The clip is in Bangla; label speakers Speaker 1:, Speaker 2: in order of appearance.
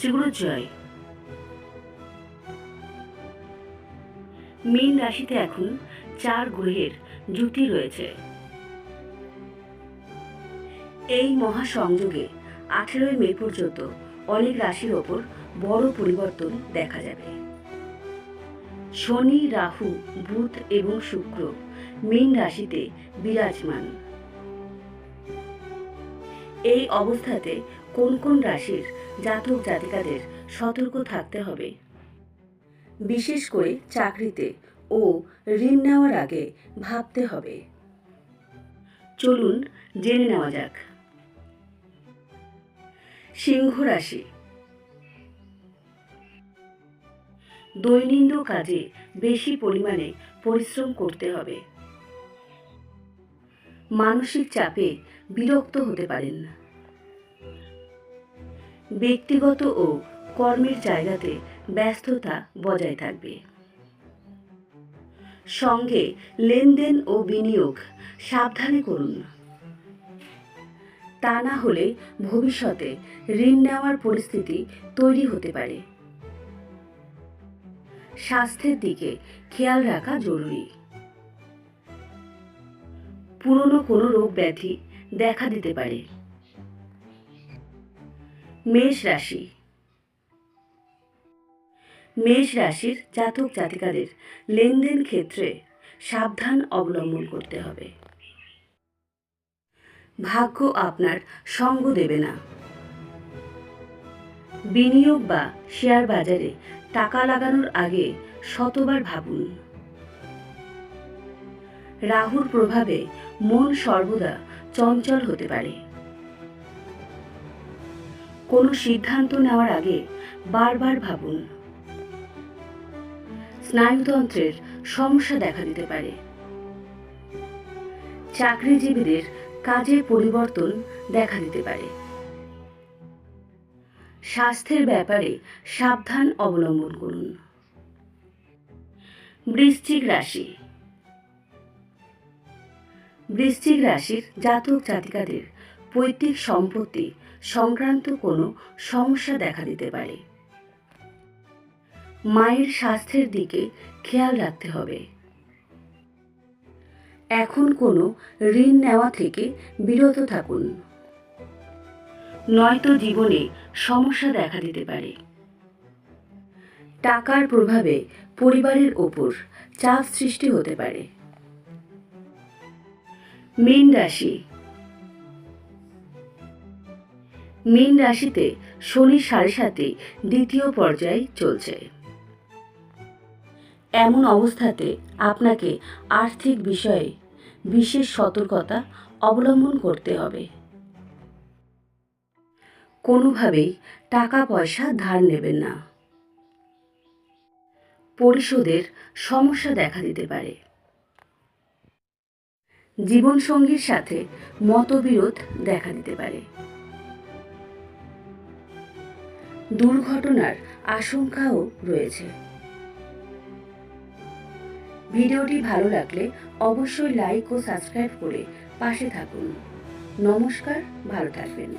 Speaker 1: শ্রীগুরু জয় মীন রাশিতে এখন চার গ্রহের জুতি রয়েছে। এই মহাসংযোগে আঠেরোই মে পর্যন্ত অনেক রাশির ওপর বড় পরিবর্তন দেখা যাবে। শনি, রাহু, বুধ এবং শুক্র মীন রাশিতে বিরাজমান। এই অবস্থাতে কোন কোন রাশির জাতক জাতিকাদের সতর্ক থাকতে হবে? বিশেষ করে চাকরিতে ও ঋণ নেওয়ার আগে ভাবতে হবে। চলুন জেনে নেওয়া যাক। সিংহ রাশি। দৈনন্দিন কাজে বেশি পরিমাণে পরিশ্রম করতে হবে। মানসিক চাপে বিরক্ত হতে পারেন। ব্যক্তিগত ও কর্মের জায়গাতে ব্যস্ততা বজায় থাকবে। সঙ্গে লেনদেন ও বিনিয়োগ সাবধানে করুন। তা না হলে ভবিষ্যতে ঋণ নেওয়ার পরিস্থিতি তৈরি হতে পারে। স্বাস্থ্যের দিকে খেয়াল রাখা জরুরি। পুরনো কোনো রোগ ব্যাধি দেখা দিতে পারে। মেষ রাশি। মেষ রাশির জাতক জাতিকাদের লেনদেন ক্ষেত্রে সাবধান অবলম্বন করতে হবে। ভাগ্য আপনার সঙ্গ দেবে না। বিনিয়োগ বা শেয়ার বাজারে টাকা লাগানোর আগে শতবার ভাবুন। রাহুর প্রভাবে মন সর্বদা চঞ্চল হতে পারে। কোনো সিদ্ধান্ত নেওয়ার আগে বারবার ভাবুন। স্নায়ুতন্ত্রের সমস্যা দেখা দিতে পারে। চাকরিজীবীদের কাজে পরিবর্তন দেখা দিতে পারে। স্বাস্থ্যের ব্যাপারে সাবধান অবলম্বন করুন। বৃশ্চিক রাশি। বৃশ্চিক রাশির জাতক জাতিকাদের পৈতৃক সম্পত্তি সংক্রান্ত কোনো সমস্যা দেখা দিতে পারে। মায়ের স্বাস্থ্যের দিকে খেয়াল রাখতে হবে। এখন কোনো ঋণ নেওয়া থেকে বিরত থাকুন। নয়তো জীবনে সমস্যা দেখা দিতে পারে। টাকার প্রভাবে পরিবারের ওপর চাপ সৃষ্টি হতে পারে। মীন রাশি মীন রাশিতে শনি সাড়ে সাথে দ্বিতীয় পর্যায়ে চলছে। এমন অবস্থাতে আপনাকে আর্থিক বিষয়ে বিশেষ সতর্কতা অবলম্বন করতে হবে। কোনোভাবেই টাকা পয়সা ধার নেবেন না। পরিশোধের সমস্যা দেখা দিতে পারে। জীবনসঙ্গীর সাথে মতবিরোধ দেখা দিতে পারে। দুর্ঘটনার আশঙ্কাও রয়েছে। ভিডিওটি ভালো লাগলে অবশ্যই লাইক ও সাবস্ক্রাইব করে পাশে থাকুন। নমস্কার, ভালো থাকবেন।